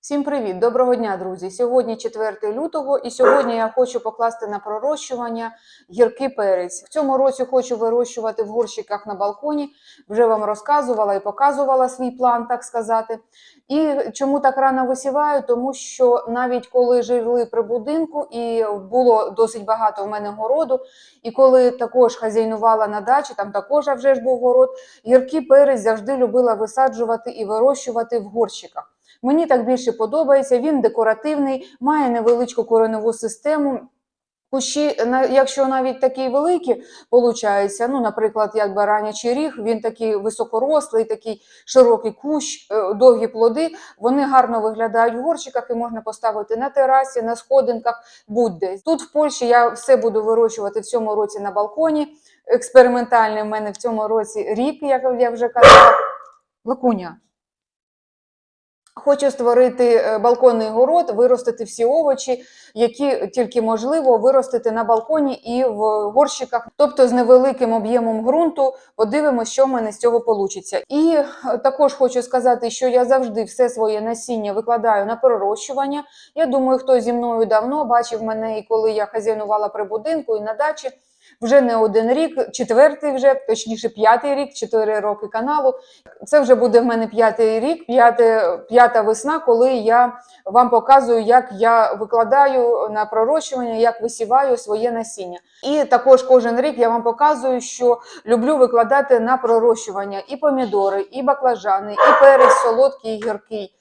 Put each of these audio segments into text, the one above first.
Всім привіт! Доброго дня, друзі! Сьогодні 4 лютого, і сьогодні я хочу покласти на пророщування гіркий перець. В цьому році хочу вирощувати в горщиках на балконі. Вже вам розказувала і показувала свій план, так сказати. І чому так рано висіваю? Тому що навіть коли жили при будинку, і було досить багато в мене городу, і коли також хазяйнувала на дачі, там також вже ж був город, гіркий перець завжди любила висаджувати і вирощувати в горщиках. Мені так більше подобається. Він декоративний, має невеличку кореневу систему. Кущі, якщо навіть такі великі, получаються, ну, наприклад, як баранячий ріг, він такий високорослий, такий широкий кущ, е, довгі плоди, вони гарно виглядають в горщиках і можна поставити на терасі, на сходинках, будь-де. Тут в Польщі я все буду вирощувати в цьому році на балконі. Експериментальний в мене в цьому році рік, як я вже казала. Лакуня. Хочу створити е, балконний город, виростити всі овочі, які тільки можливо виростити на балконі і в горщиках, тобто з невеликим об'ємом ґрунту. Подивимося, що в мене з цього вийде. І е, також хочу сказати, що я завжди все своє насіння викладаю на пророщування. Я думаю, хто зі мною давно бачив мене, і коли я хазяйнувала при будинку і на дачі. Вже не один рік, четвертий вже, точніше, п'ятий рік, чотири роки каналу. Це вже буде в мене п'ятий рік, п'ята весна, коли я вам показую, як я викладаю на пророщування, як висіваю своє насіння. І також кожен рік я вам показую, що люблю викладати на пророщування і помідори, і баклажани, і перець солодкий, і гіркий.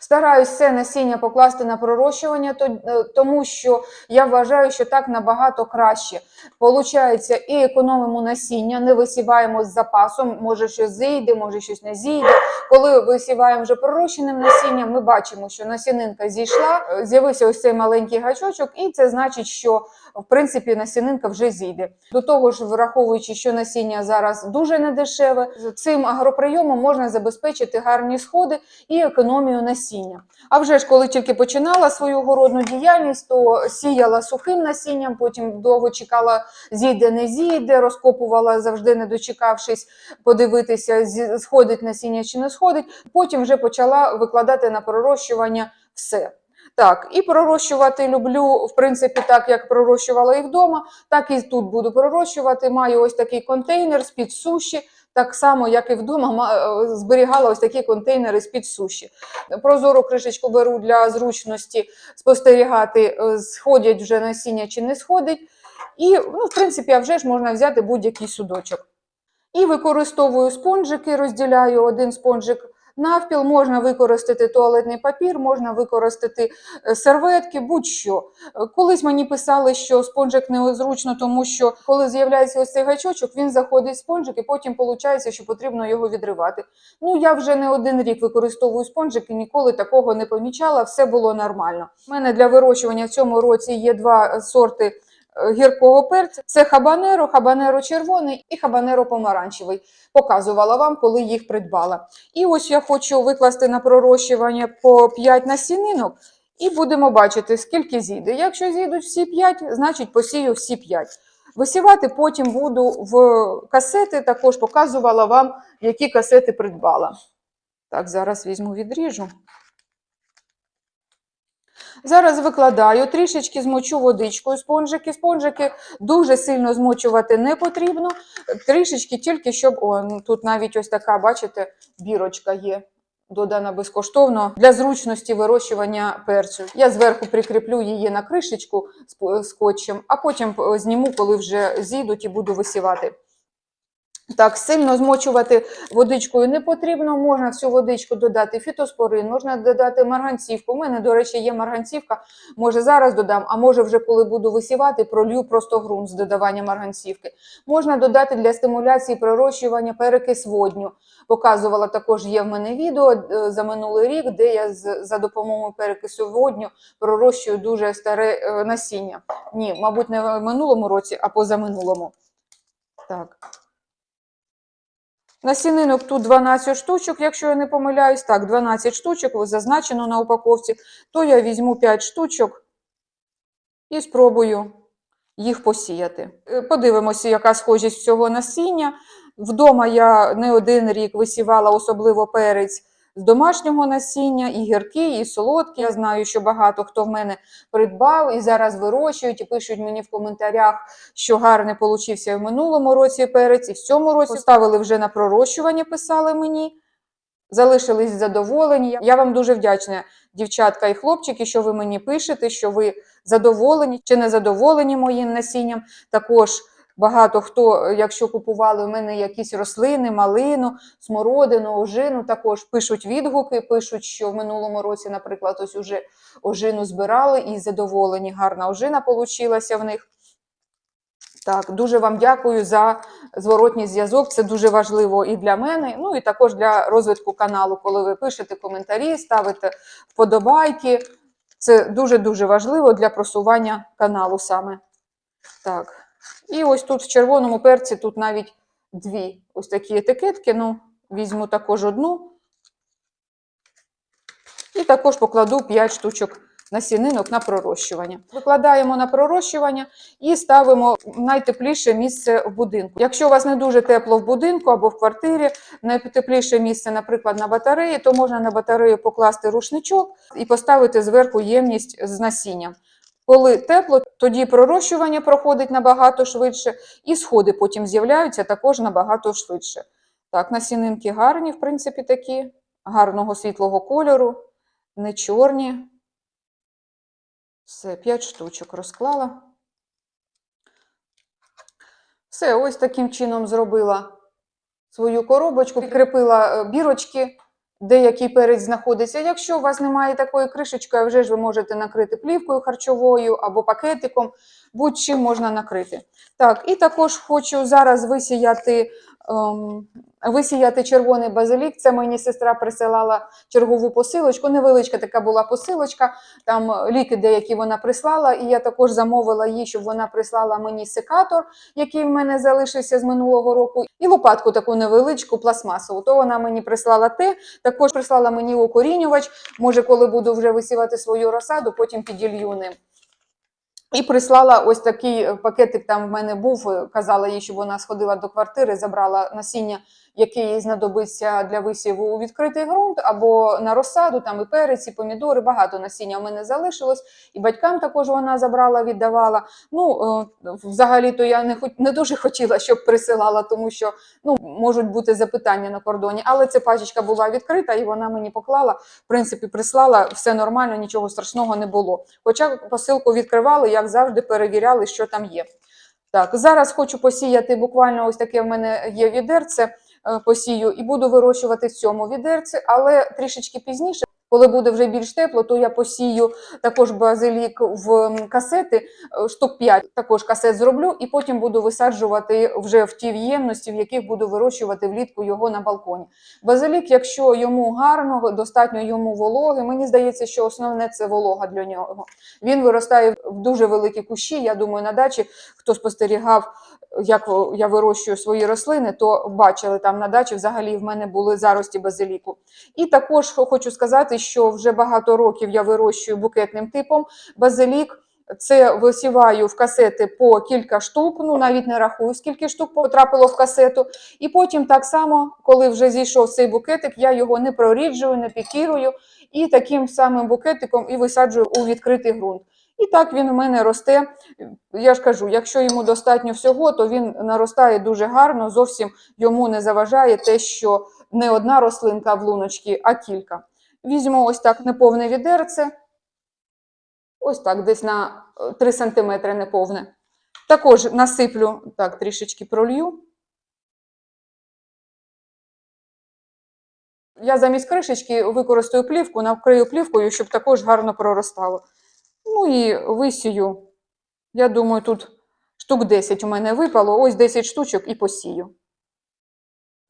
Стараюсь все насіння покласти на пророщування, е, тому що я вважаю, що так набагато краще. Получається, і економимо насіння, не висіваємо з запасом, може щось зійде, може щось не зійде. Коли висіваємо вже пророщеним насінням, ми бачимо, що насінинка зійшла, е, з'явився ось цей маленький гачочок, і це значить, що в принципі насінинка вже зійде. До того ж, враховуючи, що насіння зараз дуже недешеве, цим агроприйомом можна забезпечити гарні сходи і економію насіння. А вже ж, коли тільки починала свою городну діяльність, то сіяла сухим насінням, потім довго чекала, зійде, не зійде, розкопувала завжди, не дочекавшись, подивитися, сходить насіння чи не сходить. Потім вже почала викладати на пророщування все. Так, і пророщувати люблю, в принципі, так як пророщувала і вдома, так і тут буду пророщувати. Маю ось такий контейнер з-під суші. Так само, як і вдома, е, зберігала ось такі контейнери з-під суші. Прозору кришечку беру для зручності спостерігати, е, сходять вже насіння чи не сходить. І, ну, в принципі, а вже ж можна взяти будь-який судочок. І використовую спонжики, розділяю один спонжик навпіл, можна використати туалетний папір, можна використати е, серветки, будь-що. Е, Колись мені писали, що спонжик незручно, тому що коли з'являється ось цей гачочок, він заходить в спонжик, і потім виходить, що потрібно його відривати. Ну, я вже не один рік використовую спонжик і ніколи такого не помічала, все було нормально. У мене для вирощування в цьому році є два е, сорти гіркого перця. Це хабанеро, хабанеро червоний і хабанеро помаранчевий. Показувала вам, коли їх придбала. І ось я хочу викласти на пророщування по 5 насінинок. І будемо бачити, скільки зійде. Якщо зійдуть всі 5, значить посію всі 5. Висівати потім буду в касети, також показувала вам, які касети придбала. Так, зараз візьму відріжу. Зараз викладаю, трішечки змочу водичкою спонжики. Спонжики дуже сильно змочувати не потрібно. Трішечки тільки, щоб. О, ну, тут навіть ось така, бачите, бірочка є. Додана безкоштовно для зручності вирощування перцю. Я зверху прикріплю її на кришечку скотчем, а потім е, зніму, коли вже зійдуть і буду висівати. Так, сильно змочувати водичкою не потрібно. Можна всю водичку додати фітоспорин, можна додати марганцівку. У мене, до речі, є марганцівка. Може, зараз додам, а може, вже коли буду висівати, пролью просто ґрунт з додаванням марганцівки. Можна додати для стимуляції пророщування перекис водню. Показувала також є в мене відео е, за минулий рік, де я за допомогою перекису водню пророщую дуже старе е, насіння. Ні, мабуть, не в минулому році, а позаминулому. Так. Насінинок тут 12 штучок, якщо я не помиляюсь. Так, 12 штучок зазначено на упаковці. То я візьму 5 штучок і спробую їх посіяти. Е, Подивимося, яка схожість цього насіння. Вдома я не один рік висівала, особливо перець з домашнього насіння, і гіркі, і солодкі. Я знаю, що багато хто в мене придбав і зараз вирощують, і пишуть мені в коментарях, що гарний получився в минулому році перець, і в цьому році ставили вже на пророщування, писали мені. Залишились задоволені. Я вам дуже вдячна, дівчатка і хлопчики, що ви мені пишете, що ви задоволені чи не задоволені моїм насінням. Також багато хто, якщо купували в мене якісь рослини, малину, смородину, ожину, також пишуть відгуки, пишуть, що в минулому році, наприклад, ось уже ожину збирали і задоволені. Гарна ожина получилася в них. Так, дуже вам дякую за зворотній зв'язок. Це дуже важливо і для мене, ну і також для розвитку каналу, коли ви пишете коментарі, ставите вподобайки. Це дуже-дуже важливо для просування каналу саме. Так. І ось тут в червоному перці тут навіть дві ось такі етикетки. Ну, візьму також одну. І також покладу 5 штучок насінинок на пророщування. Викладаємо на пророщування і ставимо в найтепліше місце в будинку. Якщо у вас не дуже тепло в будинку або в квартирі, найтепліше місце, наприклад, на батареї, то можна на батарею покласти рушничок і поставити зверху ємність з насінням. Коли тепло, тоді пророщування проходить набагато швидше, і сходи потім з'являються також набагато швидше. Так, насінинки гарні, в принципі, такі, гарного світлого кольору, не чорні. Все, 5 штучок розклала. Все, ось таким чином зробила свою коробочку, прикріпила е, бірочки, де який перець знаходиться. Якщо у вас немає такої кришечки, вже ж ви можете накрити плівкою харчовою або пакетиком, будь-чим можна накрити. Так, і також хочу зараз висіяти, висіяти червоний базилік. Це мені сестра присилала чергову посилочку. Невеличка така була посилочка, там ліки деякі вона прислала, і я також замовила їй, щоб вона прислала мені секатор, який в мене залишився з минулого року, і лопатку таку невеличку, пластмасову. То вона мені прислала те, також прислала мені укорінювач. Може, коли буду вже висівати свою розсаду, потім піділью ним. І прислала ось такий е, пакетик. Там в мене був. е, Казала їй, щоб вона сходила до квартири, забрала насіння, яке їй знадобиться для висіву у відкритий ґрунт або на розсаду. Там і перець, і помідори. Багато насіння в мене залишилось. І батькам також вона забрала, віддавала. Ну е, взагалі-то я не хоч не дуже хотіла, щоб присилала, тому що ну можуть бути запитання на кордоні. Але ця пачечка була відкрита, і вона мені поклала. В принципі, прислала все нормально, нічого страшного не було. Хоча посилку відкривали, як завжди, перевіряли, що там є. Так, зараз хочу посіяти буквально ось таке в мене є відерце, посію і буду вирощувати в цьому відерці, але трішечки пізніше. Коли буде вже більш тепло, то я посію також базилік в касети, е, штук 5 також касет зроблю, і потім буду висаджувати вже в ті ємності, в яких буду вирощувати влітку його на балконі. Базилік, якщо йому гарно, достатньо йому вологи, мені здається, що основне це волога для нього. Він виростає в дуже великі кущі. Я думаю, на дачі, хто спостерігав, як я вирощую свої рослини, то бачили там на дачі взагалі в мене були зарості базиліку. І також хочу сказати, що вже багато років я вирощую букетним типом базилік. Це висіваю в касети по кілька штук, ну навіть не рахую, скільки штук потрапило в касету. І потім так само, коли вже зійшов цей букетик, я його не проріджую, не пікірую, і таким самим букетиком і висаджую у відкритий ґрунт. І так він у мене росте. Я ж кажу, якщо йому достатньо всього, то він наростає дуже гарно, зовсім йому не заважає те, що не одна рослинка в луночці, а кілька. Візьму ось так неповне відерце. Ось так, десь на е, 3 см неповне. Також насиплю, так, трішечки пролью. Я замість кришечки використаю плівку, навкрию плівкою, щоб також гарно проростало. Ну і висію. Я думаю, тут штук 10 у мене випало, ось 10 штучок і посію.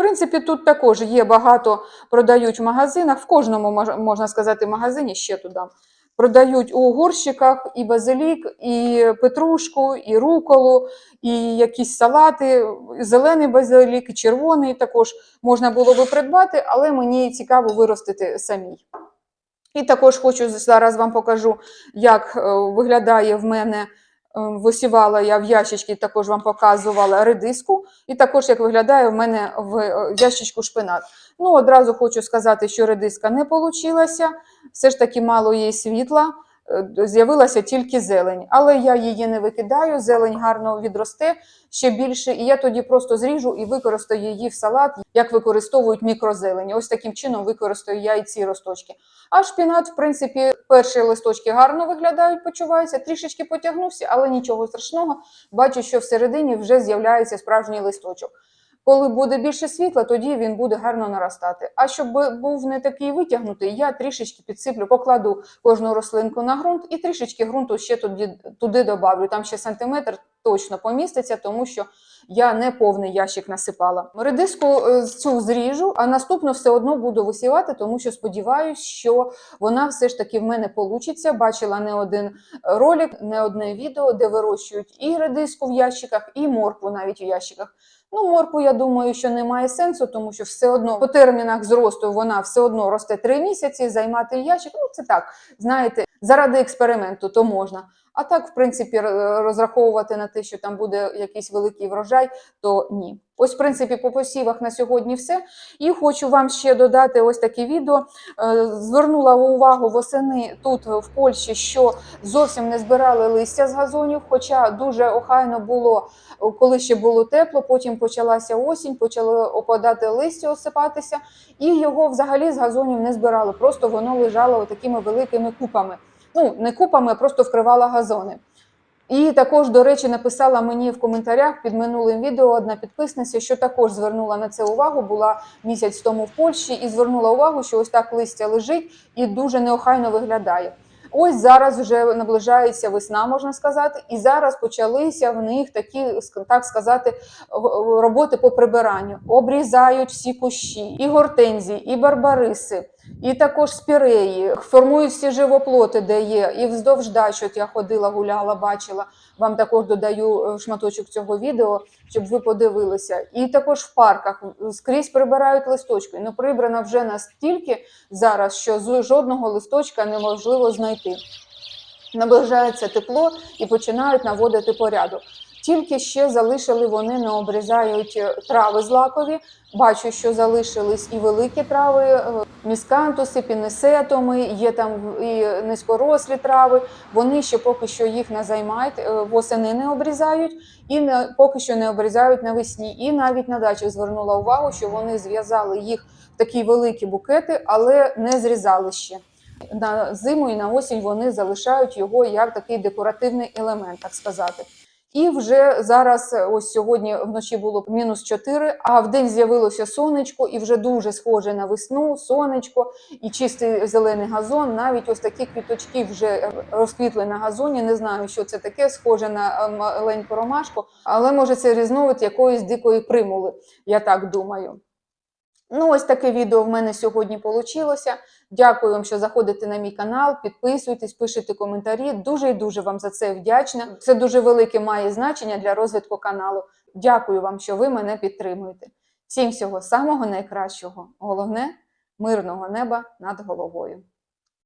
В принципі, тут також є багато, продають в магазинах, в кожному, можна сказати, магазині ще туди. Продають у горщиках і базилік, і петрушку, і руколу, і якісь салати, зелений базилік, і червоний також можна було би придбати, але мені цікаво виростити самій. І також хочу зараз вам покажу, як е, виглядає в мене висівала я в ящички, також вам показувала редиску. І також, як виглядає в мене в е, ящичку шпинат. Ну, одразу хочу сказати, що редиска не вийшла. Все ж таки мало їй світла. е, З'явилася тільки зелень, але я її не викидаю. Зелень гарно відросте ще більше, і я тоді просто зріжу і використаю її в салат, як використовують мікрозелені. Ось таким чином використаю я і ці росточки. А шпінат, в принципі, перші листочки гарно виглядають, почуваються, трішечки потягнувся, але нічого страшного. Бачу, що всередині вже з'являється справжній листочок. Коли буде більше світла, тоді він буде гарно наростати. А щоб був не такий витягнутий, я трішечки підсиплю, покладу кожну рослинку на ґрунт і трішечки ґрунту ще туди, туди добавлю. Там ще сантиметр точно поміститься, тому що я не повний ящик насипала. Редиску е, цю зріжу, а наступну все одно буду висівати, тому що сподіваюся, що вона все ж таки в мене получиться. Бачила не один ролик, не одне відео, де вирощують і редиску в ящиках, і моркву навіть у ящиках. Ну, морку, я думаю, що немає сенсу, тому що все одно по термінах зросту вона все одно росте три місяці, займати ящик. Ну, це так, знаєте, заради експерименту то можна. А так, в принципі, розраховувати на те, що там буде якийсь великий врожай, то ні. Ось, в принципі, по посівах на сьогодні все. І хочу вам ще додати ось таке відео. Е, Звернула увагу восени тут в Польщі, що зовсім не збирали листя з газонів, хоча дуже охайно було коли ще було тепло, потім почалася осінь, почало опадати листя, осипатися, і його взагалі з газонів не збирали. Просто воно лежало такими великими купами. Ну, не купами, а просто вкривало газони. І також, до речі, написала мені в коментарях під минулим відео одна підписниця, що також звернула на це увагу, була місяць тому в Польщі, і звернула увагу, що ось так листя лежить і дуже неохайно виглядає. Ось зараз вже наближається весна, можна сказати, і зараз почалися в них такі, так сказати, роботи по прибиранню. Обрізають всі кущі, і гортензії, і барбариси, і також спіреї, формують всі живоплоти, де є, і вздовж дач, от я ходила, гуляла, бачила. Вам також додаю е, шматочок цього відео, щоб ви подивилися. І також в парках скрізь прибирають листочки. Ну, прибрано вже настільки зараз, що з жодного листочка неможливо знайти. Наближається тепло і починають наводити порядок. Тільки ще залишили вони, не обрізають е, трави злакові. Бачу, що залишились і великі трави, е, міскантуси, пінесетоми, є там і низькорослі трави. Вони ще поки що їх не займають, е, восени не обрізають і не, поки що не обрізають навесні. І навіть на дачі звернула увагу, що вони зв'язали їх в такі великі букети, але не зрізали ще. На зиму і на осінь вони залишають його як такий декоративний елемент, так сказати. І вже зараз, ось сьогодні вночі було мінус 4, а в день з'явилося сонечко, і вже дуже схоже на весну, сонечко і чистий зелений газон. Навіть ось такі квіточки вже розквітли на газоні. Не знаю, що це таке, схоже на е, маленьку ромашку, але може це різновид якоїсь дикої примули, я так думаю. Ну, ось таке відео в мене сьогодні вийшло. Дякую вам, що заходите на мій канал, підписуйтесь, пишете коментарі. Дуже і дуже вам за це вдячна. Це дуже велике має значення для розвитку каналу. Дякую вам, що ви мене підтримуєте. Всім всього самого найкращого. Головне мирного неба над головою.